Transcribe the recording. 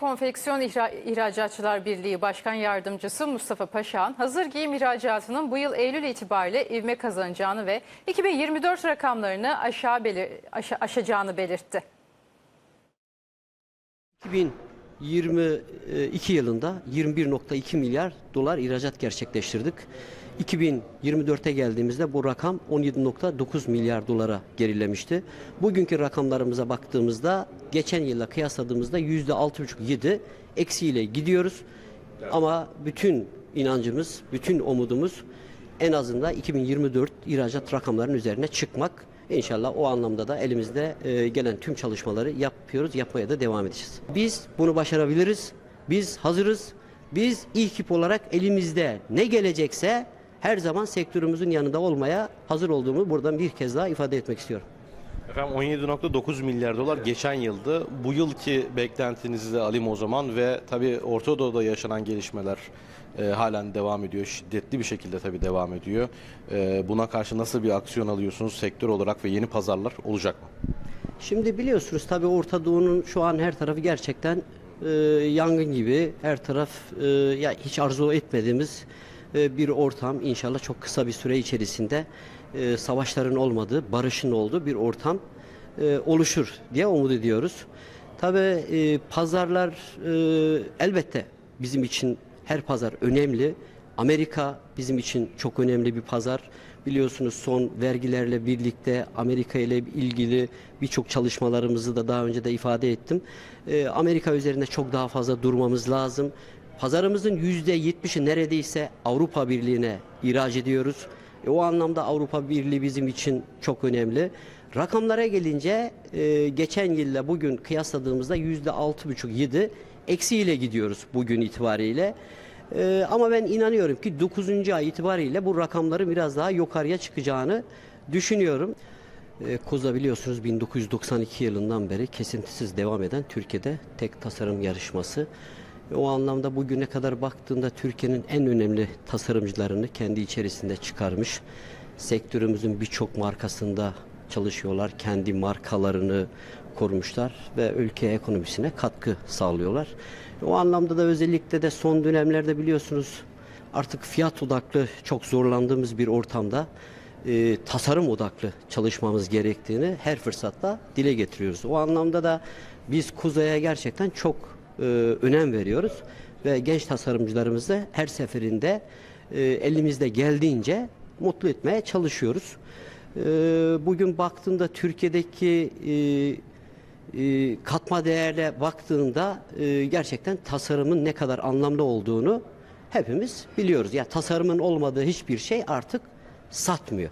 Konfeksiyon İhra- İhracatçılar Birliği Başkan Yardımcısı Mustafa Paşahan, hazır giyim ihracatının bu yıl Eylül itibariyle ivme kazanacağını ve 2024 rakamlarını aşağı belir, aşa- aşacağını belirtti. 2022 yılında 21.2 milyar dolar ihracat gerçekleştirdik. 2024'e geldiğimizde bu rakam 17.9 milyar dolara gerilemişti. Bugünkü rakamlarımıza baktığımızda geçen yılla kıyasladığımızda %6,5-7 eksiyle gidiyoruz. Ama bütün inancımız, bütün umudumuz en azından 2024 ihracat rakamlarının üzerine çıkmak. İnşallah o anlamda da elimizde e, gelen tüm çalışmaları yapıyoruz, yapmaya da devam edeceğiz. Biz bunu başarabiliriz. Biz hazırız. Biz İHKİP olarak elimizde ne gelecekse her zaman sektörümüzün yanında olmaya hazır olduğumu buradan bir kez daha ifade etmek istiyorum. Efendim 17.9 milyar dolar geçen yıldı. Bu yılki beklentinizi de alayım o zaman ve tabii Orta Doğu'da yaşanan gelişmeler e, halen devam ediyor. Şiddetli bir şekilde tabii devam ediyor. E, buna karşı nasıl bir aksiyon alıyorsunuz sektör olarak ve yeni pazarlar olacak mı? Şimdi biliyorsunuz tabii Orta Doğu'nun şu an her tarafı gerçekten e, yangın gibi her taraf e, ya hiç arzu etmediğimiz bir ortam inşallah çok kısa bir süre içerisinde e, savaşların olmadığı, barışın olduğu bir ortam e, oluşur diye umut ediyoruz. Tabii e, pazarlar elbette bizim için her pazar önemli. Amerika bizim için çok önemli bir pazar. Biliyorsunuz son vergilerle birlikte Amerika ile ilgili birçok çalışmalarımızı da daha önce de ifade ettim. Ee, Amerika üzerinde çok daha fazla durmamız lazım. Pazarımızın %70'i neredeyse Avrupa Birliği'ne ihraç ediyoruz. E, o anlamda Avrupa Birliği bizim için çok önemli. Rakamlara gelince e, geçen yılla bugün kıyasladığımızda %6,5-7 eksiyle gidiyoruz bugün itibariyle. Ee, ama ben inanıyorum ki 9. ay itibariyle bu rakamları biraz daha yukarıya çıkacağını düşünüyorum. Ee, Koza biliyorsunuz 1992 yılından beri kesintisiz devam eden Türkiye'de tek tasarım yarışması. O anlamda bugüne kadar baktığında Türkiye'nin en önemli tasarımcılarını kendi içerisinde çıkarmış. Sektörümüzün birçok markasında çalışıyorlar. Kendi markalarını korumuşlar ve ülke ekonomisine katkı sağlıyorlar. O anlamda da özellikle de son dönemlerde biliyorsunuz artık fiyat odaklı çok zorlandığımız bir ortamda e, tasarım odaklı çalışmamız gerektiğini her fırsatta dile getiriyoruz. O anlamda da biz Kuzey'e gerçekten çok e, önem veriyoruz ve genç tasarımcılarımızı her seferinde e, elimizde geldiğince mutlu etmeye çalışıyoruz. E, bugün baktığında Türkiye'deki katma değerle baktığında gerçekten tasarımın ne kadar anlamlı olduğunu hepimiz biliyoruz. Ya tasarımın olmadığı hiçbir şey artık satmıyor.